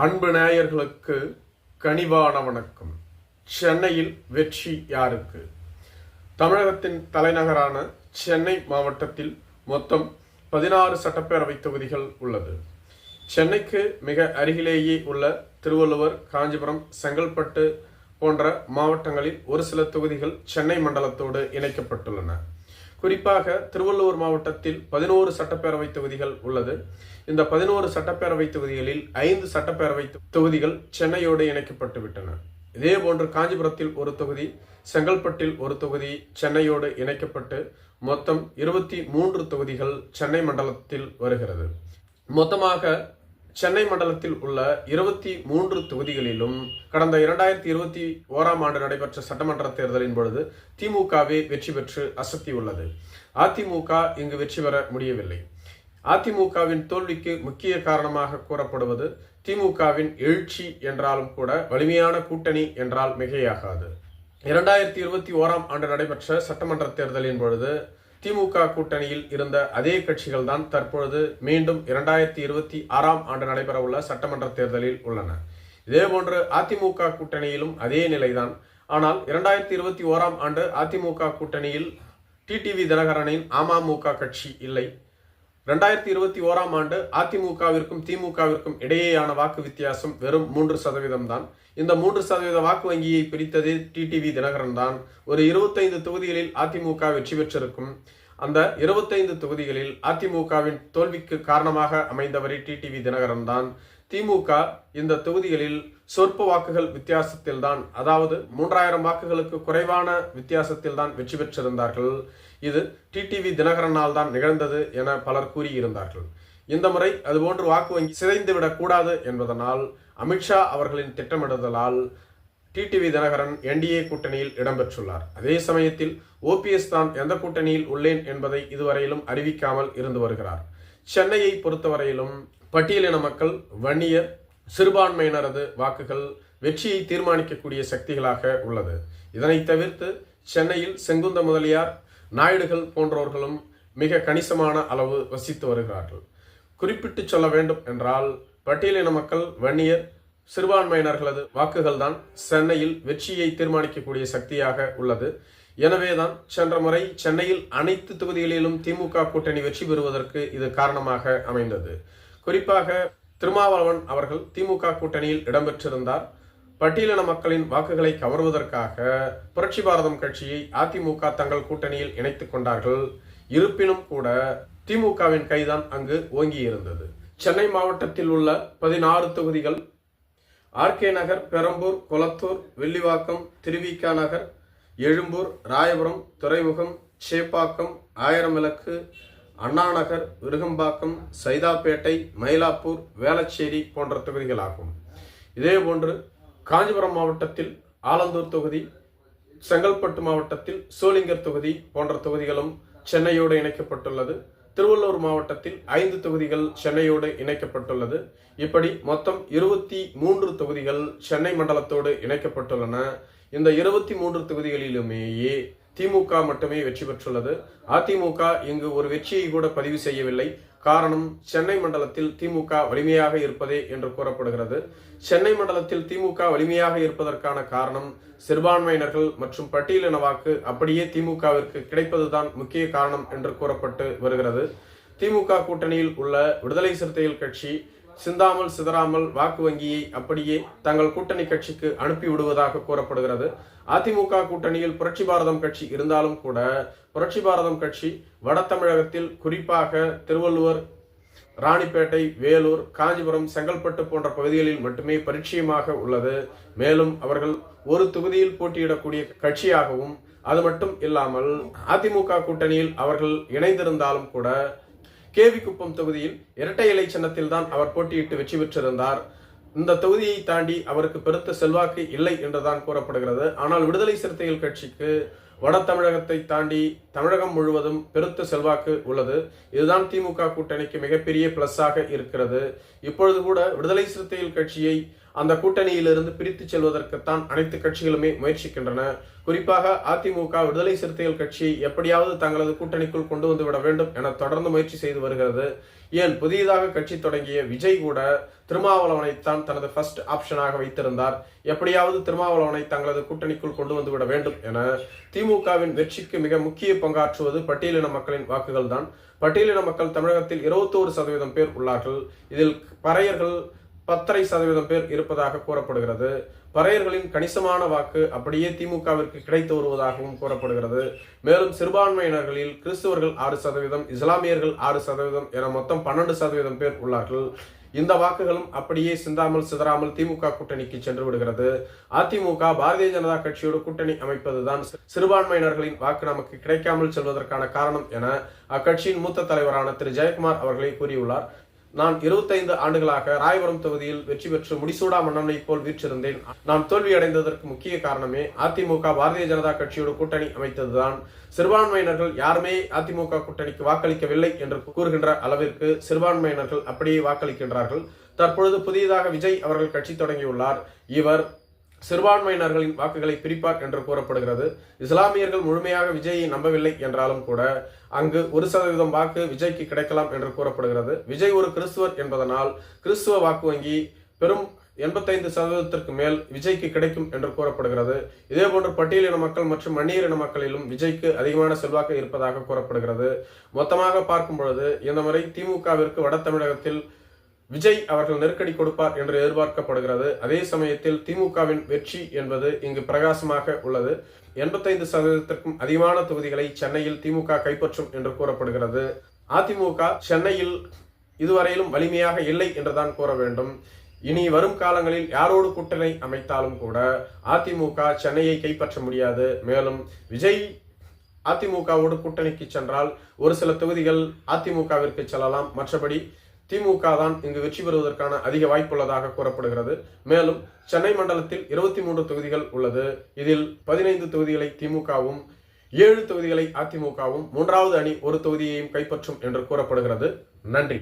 அன்பு நேயர்களுக்கு கனிவான வணக்கம். சென்னையில் வெற்றி யாருக்கு? தமிழகத்தின் தலைநகரான சென்னை மாவட்டத்தில் மொத்தம் பதினாறு சட்டப்பேரவை தொகுதிகள் உள்ளது. சென்னைக்கு மிக அருகிலேயே உள்ள திருவள்ளுவர் காஞ்சிபுரம் செங்கல்பட்டு போன்ற மாவட்டங்களில் ஒரு சில தொகுதிகள் சென்னை மண்டலத்தோடு இணைக்கப்பட்டுள்ளன. குறிப்பாக திருவள்ளூர் மாவட்டத்தில் பதினோரு சட்டப்பேரவை தொகுதிகள் உள்ளது. இந்த பதினோரு சட்டப்பேரவை தொகுதிகளில் ஐந்து சட்டப்பேரவை தொகுதிகள் சென்னையோடு இணைக்கப்பட்டு விட்டன. இதே போன்று காஞ்சிபுரத்தில் ஒரு தொகுதி செங்கல்பட்டில் ஒரு தொகுதி சென்னையோடு இணைக்கப்பட்டு மொத்தம் இருபத்தி மூன்று தொகுதிகள் சென்னை மண்டலத்தில் வருகிறது. மொத்தமாக சென்னை மண்டலத்தில் உள்ள இருபத்தி மூன்று தொகுதிகளிலும் கடந்த இரண்டாயிரத்தி இருபத்தி ஓராம் ஆண்டு நடைபெற்ற சட்டமன்ற தேர்தலின் பொழுது திமுகவே வெற்றி பெற்று அசத்தியுள்ளது அதிமுக இங்கு வெற்றி பெற முடியவில்லை. அதிமுகவின் தோல்விக்கு முக்கிய காரணமாக கூறப்படுவது திமுகவின் எழுச்சி என்றாலும் கூட வலிமையான கூட்டணி என்றால் மிகையாகாது. இரண்டாயிரத்தி இருபத்தி ஓராம் ஆண்டு நடைபெற்ற சட்டமன்ற தேர்தலின் பொழுது திமுக கூட்டணியில் இருந்த அதே கட்சிகள் தான் தற்பொழுது மீண்டும் இரண்டாயிரத்தி இருபத்தி ஆறாம் ஆண்டு நடைபெறவுள்ள சட்டமன்ற தேர்தலில் உள்ளன. இதேபோன்று அதிமுக கூட்டணியிலும் அதே நிலைதான். ஆனால் இரண்டாயிரத்தி இருபத்தி ஓராம் ஆண்டு அதிமுக கூட்டணியில் டிடிவி தினகரனின் அமமுக கட்சி இல்லை. ரெண்டாயிரத்தி இருபத்தி ஓராம் ஆண்டு அதிமுகவிற்கும் திமுகவிற்கும் இடையேயான வாக்கு வித்தியாசம் வெறும் மூன்று சதவீதம் தான் இந்த மூன்று சதவீத வாக்கு வங்கியை பிரித்தது டிடிவி தினகரன் தான். ஒரு இருபத்தைந்து தொகுதிகளில் அதிமுக வெற்றி பெற்றிருக்கும். அந்த இருபத்தைந்து தொகுதிகளில் அதிமுகவின் தோல்விக்கு காரணமாக அமைந்தவரை டிடிவி தினகரன் தான். திமுக இந்த தொகுதிகளில் சொற்ப வாக்குகள் வித்தியாசத்தில் தான் அதாவது மூன்றாயிரம் வாக்குகளுக்கு குறைவான வித்தியாசத்தில் தான் வெற்றி பெற்றிருந்தார்கள். இது டிடிவி தினகரனால் தான் நிகழ்ந்தது என பலர் கூறியிருந்தார்கள். இந்த முறை அதுபோன்று வாக்கு வங்கி சிதைந்துவிடக் கூடாது என்பதனால் அமித்ஷா அவர்களின் திட்டமிடுதலால் டிடிவி தினகரன் என்டிஏ கூட்டணியில் இடம்பெற்றுள்ளார். அதே சமயத்தில் ஓபிஎஸ் தான் எந்த கூட்டணியில் உள்ளேன் என்பதை இதுவரையிலும் அறிவிக்காமல் இருந்து வருகிறார். சென்னையை பொறுத்தவரையிலும் பட்டியலின மக்கள் வன்னியர் சிறுபான்மையினரது வாக்குகள் வெற்றியை தீர்மானிக்கக்கூடிய சக்திகளாக உள்ளது. இதனை தவிர்த்து சென்னையில் செங்குந்த முதலியார் நாயுடுகள் போன்றவர்களும் மிக கணிசமான அளவு வசித்து வருகிறார்கள். குறிப்பிட்டு சொல்ல வேண்டும் என்றால் பட்டியலின மக்கள் வன்னியர் சிறுபான்மையினர்களது வாக்குகள் தான் சென்னையில் வெற்றியை தீர்மானிக்கக்கூடிய சக்தியாக உள்ளது. எனவேதான் சென்ற முறை சென்னையில் அனைத்து தொகுதிகளிலும் திமுக கூட்டணி வெற்றி பெறுவதற்கு இது காரணமாக அமைந்தது. குறிப்பாக திருமாவளவன் அவர்கள் திமுக கூட்டணியில் இடம்பெற்றிருந்தார். பட்டியலின மக்களின் வாக்குகளை கவர்வதற்காக புரட்சி பாரதம் கட்சியை அதிமுக தங்கள் கூட்டணியில் இணைத்துக் கொண்டார்கள். இருப்பினும் கூட திமுகவின் கைதான் அங்கு ஓங்கி இருந்தது சென்னை மாவட்டத்தில் உள்ள பதினாறு தொகுதிகள் ஆர்கே நகர் பெரம்பூர் குளத்தூர் வெள்ளிவாக்கம் திருவிக்கா நகர் எழும்பூர் ராயபுரம் துறைமுகம் சேப்பாக்கம் ஆயிரம் விளக்கு அண்ணாநகர் விருகம்பாக்கம் சைதாப்பேட்டை மயிலாப்பூர் வேளச்சேரி போன்ற தொகுதிகளாகும். இதேபோன்று காஞ்சிபுரம் மாவட்டத்தில் ஆலந்தூர் தொகுதி செங்கல்பட்டு மாவட்டத்தில் சோளிங்கர் தொகுதி போன்ற தொகுதிகளும் சென்னையோடு இணைக்கப்பட்டுள்ளது. திருவள்ளூர் மாவட்டத்தில் ஐந்து தொகுதிகள் சென்னையோடு இணைக்கப்பட்டுள்ளது. இப்படி மொத்தம் இருபத்தி மூன்று தொகுதிகள் சென்னை மண்டலத்தோடு இணைக்கப்பட்டுள்ளன. இந்த இருபத்தி மூன்று தொகுதிகளிலுமேயே திமுக மட்டுமே வெற்றி பெற்றுள்ளது. அதிமுக இங்கு ஒரு வெற்றியை கூட பதிவு செய்யவில்லை. காரணம் சென்னை மண்டலத்தில் திமுக வலிமையாக இருப்பதே என்று கூறப்படுகிறது. சென்னை மண்டலத்தில் திமுக வலிமையாக இருப்பதற்கான காரணம் சிறுபான்மையினர்கள் மற்றும் பட்டியலின வாக்கு அப்படியே திமுகவிற்கு கிடைப்பதுதான் முக்கிய காரணம் என்று கூறப்பட்டு வருகிறது. திமுக கூட்டணியில் உள்ள விடுதலை சிறுத்தைகள் கட்சி சிந்தாமல் சிதறாமல் வாக்கு வங்கியை அப்படியே தங்கள் கூட்டணி கட்சிக்கு அனுப்பி விடுவதாக கூறப்படுகிறது. அதிமுக கூட்டணியில் புரட்சி பாரதம் கட்சி இருந்தாலும் கூட புரட்சி பாரதம் கட்சி வட தமிழகத்தில் குறிப்பாக திருவள்ளுவர் ராணிப்பேட்டை வேலூர் காஞ்சிபுரம் செங்கல்பட்டு போன்ற பகுதிகளில் மட்டுமே பரிச்சயமாக உள்ளது. மேலும் அவர்கள் ஒரு தொகுதியில் போட்டியிடக்கூடிய கட்சியாகவும் அது மட்டும் இல்லாமல் அதிமுக கூட்டணியில் அவர்கள் இணைந்திருந்தாலும் கூட கேவிக்குப்பம் தொகுதியில் இரட்டை இலை சின்னத்தில் தான் அவர் போட்டியிட்டு வெற்றி பெற்றிருந்தார். இந்த தொகுதியை தாண்டி அவருக்கு பெருத்த செல்வாக்கு இல்லை என்றுதான் கூறப்படுகிறது. ஆனால் விடுதலை சிறுத்தைகள் கட்சிக்கு வட தமிழகத்தை தாண்டி தமிழகம் முழுவதும் பெருத்த செல்வாக்கு உள்ளது. இதுதான் திமுக கூட்டணிக்கு மிகப்பெரிய பிளஸ்ஸாக இருக்கிறது. இப்பொழுது கூட விடுதலை சிறுத்தைகள் கட்சியை அந்த கூட்டணியிலிருந்து பிரித்து செல்வதற்குத்தான் அனைத்து கட்சிகளுமே முயற்சிக்கின்றன. குறிப்பாக அதிமுக விடுதலை சிறுத்தைகள் கட்சி எப்படியாவது தங்களது கூட்டணிக்குள் கொண்டு வந்து விட வேண்டும் என தொடர்ந்து முயற்சி செய்து வருகிறது. ஏன்? புதியதாக கட்சி தொடங்கிய விஜய் கூட திருமாவளவனைத்தான் தனது ஃபர்ஸ்ட் ஆப்ஷனாக வைத்திருந்தார். எப்படியாவது திருமாவளவனை தங்களது கூட்டணிக்குள் கொண்டு வந்து விட வேண்டும் என திமுக திமுகவின் வெற்றிக்கு மிக முக்கிய பங்காற்றுவது பட்டியலின மக்களின் வாக்குகள் தான் பட்டியலின மக்கள் தமிழகத்தில் இருபத்தோரு சதவீதம் பேர் உள்ளார்கள். இதில் பறையர்கள் பத்தரை சதவீதம் பேர் இருப்பதாக கூறப்படுகிறது. பறையர்களின் கணிசமான வாக்கு அப்படியே திமுகவிற்கு கிடைத்து வருவதாகவும் கூறப்படுகிறது. மேலும் சிறுபான்மையினர்களில் கிறிஸ்துவர்கள் ஆறு சதவீதம் இஸ்லாமியர்கள் ஆறு சதவீதம் என மொத்தம் பன்னெண்டு சதவீதம் பேர் உள்ளார்கள். இந்த வாக்குகளும் அப்படியே சிந்தாமல் சிதறாமல் திமுக கூட்டணிக்கு சென்று விடுகிறது. அதிமுக பாரதிய ஜனதா கட்சியோடு கூட்டணி அமைப்பதுதான் சிறுபான்மையினர்களின் வாக்கு நமக்கு கிடைக்காமல் செல்வதற்கான காரணம் என அக்கட்சியின் மூத்த தலைவரான திரு. ஜெயக்குமார் அவர்களே கூறியுள்ளார். நான் இருபத்தைந்து ஆண்டுகளாக ராயபுரம் தொகுதியில் வெற்றி பெற்று முடிசூடா மன்னனை போல் வீற்றிருந்தேன். நான் தோல்வி அடைந்ததற்கு முக்கிய காரணமே அதிமுக பாரதிய ஜனதா கட்சியோடு கூட்டணி அமைத்ததுதான். சிறுபான்மையினர்கள் யாருமே அதிமுக கூட்டணிக்கு வாக்களிக்கவில்லை என்று கூறுகின்ற அளவிற்கு சிறுபான்மையினர்கள் அப்படியே வாக்களிக்கின்றார்கள். தற்பொழுது புதியதாக விஜய் அவர்கள் கட்சி தொடங்கியுள்ளார். இவர் சிறுபான்மையினர்களின் வாக்குகளை பிரிப்பார் என்று கூறப்படுகிறது. இஸ்லாமியர்கள் முழுமையாக விஜயை நம்பவில்லை என்றாலும் கூட அங்கு ஒரு சதவீதம் வாக்கு விஜய்க்கு கிடைக்கலாம் என்று கூறப்படுகிறது. விஜய் ஒரு கிறிஸ்துவர் என்பதனால் கிறிஸ்துவ வாக்கு வங்கி பெரும் எண்பத்தைந்து சதவீதத்திற்கு மேல் விஜய்க்கு கிடைக்கும் என்று கூறப்படுகிறது. இதேபோன்று பட்டியலின மக்கள் மற்றும் மன்னியரின மக்களிலும் விஜய்க்கு அதிகமான செல்வாக்கு இருப்பதாக கூறப்படுகிறது. மொத்தமாக பார்க்கும் பொழுது இந்த முறை திமுகவிற்கு வட தமிழகத்தில் விஜய் அவர்கள் நெருக்கடி கொடுப்பார் என்று எதிர்பார்க்கப்படுகிறது. அதே சமயத்தில் திமுகவின் வெற்றி என்பது இங்கு பிரகாசமாக உள்ளது. எண்பத்தைந்து சதவீதத்திற்கும் அதிகமான தொகுதிகளை சென்னையில் திமுக கைப்பற்றும் என்று கூறப்படுகிறது. அதிமுக சென்னையில் இதுவரையிலும் வலிமையாக இல்லை என்றுதான் கூற வேண்டும். இனி வரும் காலங்களில் யாரோடு கூட்டணி அமைத்தாலும் கூட அதிமுக சென்னையை கைப்பற்ற முடியாது. மேலும் விஜய் அதிமுகவோடு கூட்டணிக்கு சென்றால் ஒரு சில தொகுதிகள் அதிமுகவிற்கு செல்லலாம். மற்றபடி திமுக தான் இங்கு வெற்றி பெறுவதற்கான அதிக வாய்ப்புள்ளதாக கூறப்படுகிறது. மேலும் சென்னை மண்டலத்தில் இருபத்தி மூன்று தொகுதிகள் உள்ளது. இதில் பதினைந்து தொகுதிகளை திமுகவும் ஏழு தொகுதிகளை அதிமுகவும் மூன்றாவது அணி ஒரு தொகுதியையும் கைப்பற்றும் என்று கூறப்படுகிறது. நன்றி.